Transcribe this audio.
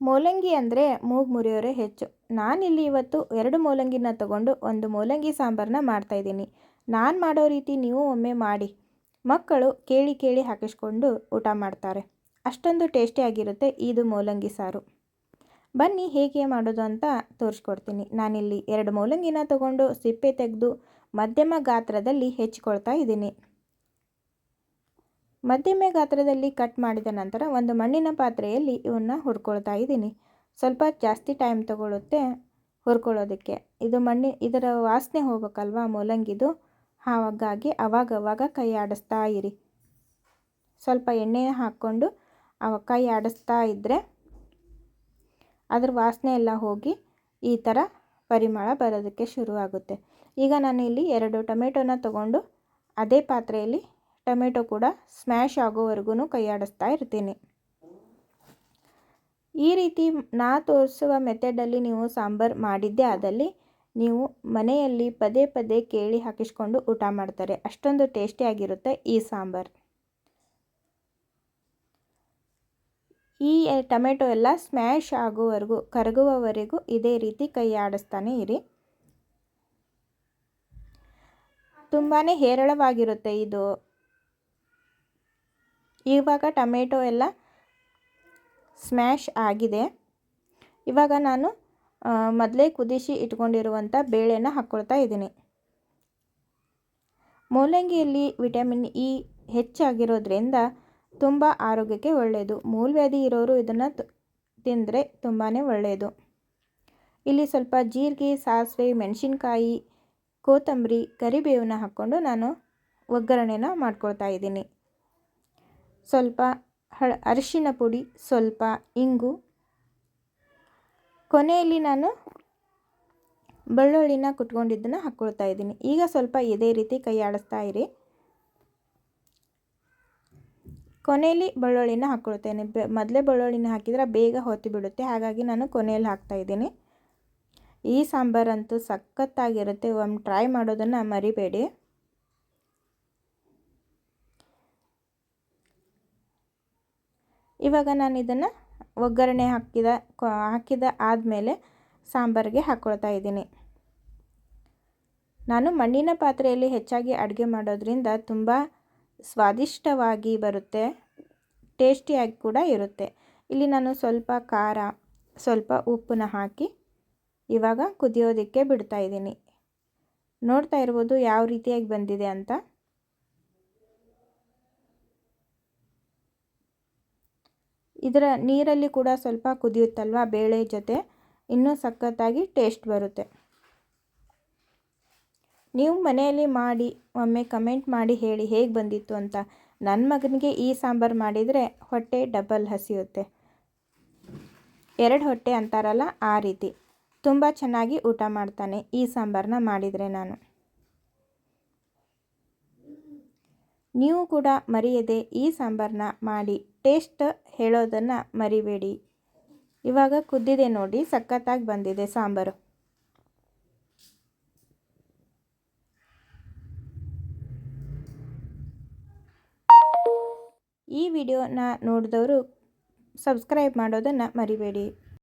ಮೂಲಂಗಿ ಅಂದರೆ ಮೂಗು ಮುರಿಯೋರೇ ಹೆಚ್ಚು. ನಾನಿಲ್ಲಿ ಇವತ್ತು ಎರಡು ಮೂಲಂಗಿನ ತಗೊಂಡು ಒಂದು ಮೂಲಂಗಿ ಸಾಂಬಾರನ್ನ ಮಾಡ್ತಾಯಿದ್ದೀನಿ ನಾನು ಮಾಡೋ ರೀತಿ ನೀವು ಒಮ್ಮೆ ಮಾಡಿ. ಮಕ್ಕಳು ಕೇಳಿ ಕೇಳಿ ಹಾಕಿಸ್ಕೊಂಡು ಊಟ ಮಾಡ್ತಾರೆ. ಅಷ್ಟೊಂದು ಟೇಸ್ಟಿಯಾಗಿರುತ್ತೆ ಇದು ಮೂಲಂಗಿ ಸಾರು. ಬನ್ನಿ ಹೇಗೆ ಮಾಡೋದು ಅಂತ ತೋರಿಸ್ಕೊಡ್ತೀನಿ. ನಾನಿಲ್ಲಿ ಎರಡು ಮೂಲಂಗಿನ ತಗೊಂಡು ಸಿಪ್ಪೆ ತೆಗೆದು ಮಧ್ಯಮ ಗಾತ್ರದಲ್ಲಿ ಹೆಚ್ಚಿಕೊಳ್ತಾ ಇದ್ದೀನಿ. ಮಧ್ಯಮ ಗಾತ್ರದಲ್ಲಿ ಕಟ್ ಮಾಡಿದ ನಂತರ ಒಂದು ಮಣ್ಣಿನ ಪಾತ್ರೆಯಲ್ಲಿ ಇವನ್ನ ಹುರ್ಕೊಳ್ತಾ ಇದ್ದೀನಿ. ಸ್ವಲ್ಪ ಜಾಸ್ತಿ ಟೈಮ್ ತಗೊಳ್ಳುತ್ತೆ ಹುರ್ಕೊಳ್ಳೋದಕ್ಕೆ. ಇದು ಮಣ್ಣಿ, ಇದರ ವಾಸನೆ ಹೋಗ್ಬೇಕಲ್ವಾ ಮೂಲಂಗಿದು? ಹಾಗಾಗಿ ಅವಾಗವಾಗ ಕೈ ಆಡಿಸ್ತಾ ಇರಿ. ಸ್ವಲ್ಪ ಎಣ್ಣೆ ಹಾಕ್ಕೊಂಡು ಅವ ಕೈ ಆಡಿಸ್ತಾ ಇದ್ದರೆ ಅದ್ರ ವಾಸನೆ ಎಲ್ಲ ಹೋಗಿ ಈ ಥರ ಪರಿಮಳ ಬರೋದಕ್ಕೆ ಶುರುವಾಗುತ್ತೆ. ಈಗ ನಾನು ಇಲ್ಲಿ ಎರಡು ಟೊಮೆಟೊನ ತಗೊಂಡು ಅದೇ ಪಾತ್ರೆಯಲ್ಲಿ ಟೊಮೆಟೊ ಕೂಡ ಸ್ಮ್ಯಾಶ್ ಆಗೋವರೆಗೂ ಕೈಯಾಡಿಸ್ತಾ ಇರ್ತೀನಿ. ಈ ರೀತಿ ನಾ ತೋರಿಸುವ ಮೆಥಡಲ್ಲಿ ನೀವು ಸಾಂಬಾರು ಮಾಡಿದ್ದೆ ಆದಲ್ಲಿ ನೀವು ಮನೆಯಲ್ಲಿ ಪದೇ ಪದೇ ಕೇಳಿ ಹಾಕಿಸ್ಕೊಂಡು ಊಟ ಮಾಡ್ತಾರೆ. ಅಷ್ಟೊಂದು ಟೇಸ್ಟಿಯಾಗಿರುತ್ತೆ ಈ ಸಾಂಬಾರು. ಈ ಟೊಮೆಟೊ ಎಲ್ಲ ಸ್ಮ್ಯಾಶ್ ಆಗುವವರೆಗೂ ಕರಗುವವರೆಗೂ ಇದೇ ರೀತಿ ಕೈ ಆಡಿಸ್ತಾನೆ ಇರಿ. ತುಂಬಾ ಹೇರಳವಾಗಿರುತ್ತೆ ಇದು. ಇವಾಗ ಟೊಮೆಟೊ ಎಲ್ಲ ಸ್ಮ್ಯಾಶ್ ಆಗಿದೆ. ಇವಾಗ ನಾನು ಮೊದಲೇ ಕುದಿಸಿ ಇಟ್ಕೊಂಡಿರುವಂಥ ಬೇಳೆನ ಹಾಕ್ಕೊಳ್ತಾ ಇದ್ದೀನಿ. ಮೂಲಂಗಿಯಲ್ಲಿ ವಿಟಮಿನ್ ಇ ಹೆಚ್ಚಾಗಿರೋದ್ರಿಂದ ತುಂಬ ಆರೋಗ್ಯಕ್ಕೆ ಒಳ್ಳೆಯದು ಮೂಲವ್ಯಾಧಿ ಇರೋರು ಇದನ್ನು ತಿಂದರೆ ತುಂಬಾ ಒಳ್ಳೆಯದು ಇಲ್ಲಿ ಸ್ವಲ್ಪ ಜೀರಿಗೆ, ಸಾಸಿವೆ, ಮೆಣಸಿನ್ಕಾಯಿ, ಕೊತ್ತಂಬರಿ, ಕರಿಬೇವನ್ನ ಹಾಕ್ಕೊಂಡು ನಾನು ಒಗ್ಗರಣೆನ ಮಾಡ್ಕೊಳ್ತಾ ಇದ್ದೀನಿ. ಸ್ವಲ್ಪ ಹಳ, ಅರಿಶಿನ ಪುಡಿ, ಸ್ವಲ್ಪ ಇಂಗು. ಕೊನೆಯಲ್ಲಿ ನಾನು ಬೆಳ್ಳುಳ್ಳಿನ ಕುಟ್ಕೊಂಡಿದ್ದನ್ನು ಹಾಕ್ಕೊಳ್ತಾ ಇದ್ದೀನಿ. ಈಗ ಸ್ವಲ್ಪ ಇದೇ ರೀತಿ ಕೈ ಆಡಿಸ್ತಾ ಇರಿ. ಕೊನೆಯಲ್ಲಿ ಬೆಳ್ಳುಳ್ಳಿನ ಹಾಕ್ಕೊಳ್ತೇನೆ ಬೆ, ಮೊದಲೇ ಬೆಳ್ಳುಳ್ಳಿನ ಹಾಕಿದರೆ ಬೇಗ ಹೊತ್ತಿ ಬಿಡುತ್ತೆ ಹಾಗಾಗಿ ನಾನು ಕೊನೆಯಲ್ಲಿ ಹಾಕ್ತಾ ಇದ್ದೀನಿ. ಈ ಸಾಂಬಾರಂತೂ ಸಖತ್ತಾಗಿರುತ್ತೆ. ಒಮ್ಮೆ ಟ್ರೈ ಮಾಡೋದನ್ನು ಮರಿಬೇಡಿ. ಇವಾಗ ನಾನು ಇದನ್ನು ಒಗ್ಗರಣೆ ಹಾಕಿದ ಹಾಕಿದ ಆದಮೇಲೆ ಸಾಂಬಾರಿಗೆ ಹಾಕ್ಕೊಳ್ತಾ ಇದ್ದೀನಿ. ನಾನು ಮಣ್ಣಿನ ಪಾತ್ರೆಯಲ್ಲಿ ಹೆಚ್ಚಾಗಿ ಅಡುಗೆ ಮಾಡೋದ್ರಿಂದ ತುಂಬ ಸ್ವಾದಿಷ್ಟವಾಗಿ ಬರುತ್ತೆ, ಟೇಸ್ಟಿಯಾಗಿ ಕೂಡ ಇರುತ್ತೆ. ಇಲ್ಲಿ ನಾನು ಸ್ವಲ್ಪ ಖಾರ, ಸ್ವಲ್ಪ ಉಪ್ಪನ್ನ ಹಾಕಿ ಇವಾಗ ಕುದಿಯೋದಕ್ಕೆ ಬಿಡ್ತಾ ಇದ್ದೀನಿ. ನೋಡ್ತಾ ಇರ್ಬೋದು ಯಾವ ರೀತಿಯಾಗಿ ಬಂದಿದೆ ಅಂತ. ಇದರ ನೀರಲ್ಲಿ ಕೂಡ ಸ್ವಲ್ಪ ಕುದಿಯುತ್ತಲ್ವ ಬೇಳೆ ಜೊತೆ? ಇನ್ನೂ ಸಖತ್ತಾಗಿ ಟೇಸ್ಟ್ ಬರುತ್ತೆ. ನೀವು ಮನೆಯಲ್ಲಿ ಮಾಡಿ, ಒಮ್ಮೆ ಕಮೆಂಟ್ ಮಾಡಿ ಹೇಳಿ ಹೇಗೆ ಬಂದಿತ್ತು ಅಂತ. ನನ್ನ ಮಗನಿಗೆ ಈ ಸಾಂಬಾರು ಮಾಡಿದರೆ ಹೊಟ್ಟೆ ಡಬಲ್ ಹಸಿಯುತ್ತೆ. ಎರಡು ಹೊಟ್ಟೆ ಅಂತಾರಲ್ಲ ಆ ರೀತಿ. ತುಂಬ ಚೆನ್ನಾಗಿ ಊಟ ಮಾಡ್ತಾನೆ ಈ ಸಾಂಬಾರನ್ನ ಮಾಡಿದರೆ ನಾನು. ನೀವು ಕೂಡ ಮರೆಯದೆ ಈ ಸಾಂಬಾರನ್ನ ಮಾಡಿ ಟೇಸ್ಟ್ ಹೇಳೋದನ್ನು ಮರಿಬೇಡಿ. ಇವಾಗ ಕುದ್ದಿದೆ ನೋಡಿ, ಸಖತ್ತಾಗಿ ಬಂದಿದೆ ಸಾಂಬಾರು. ಈ ವಿಡಿಯೋನ ನೋಡಿದವರು ಸಬ್ಸ್ಕ್ರೈಬ್ ಮಾಡೋದನ್ನು ಮರಿಬೇಡಿ.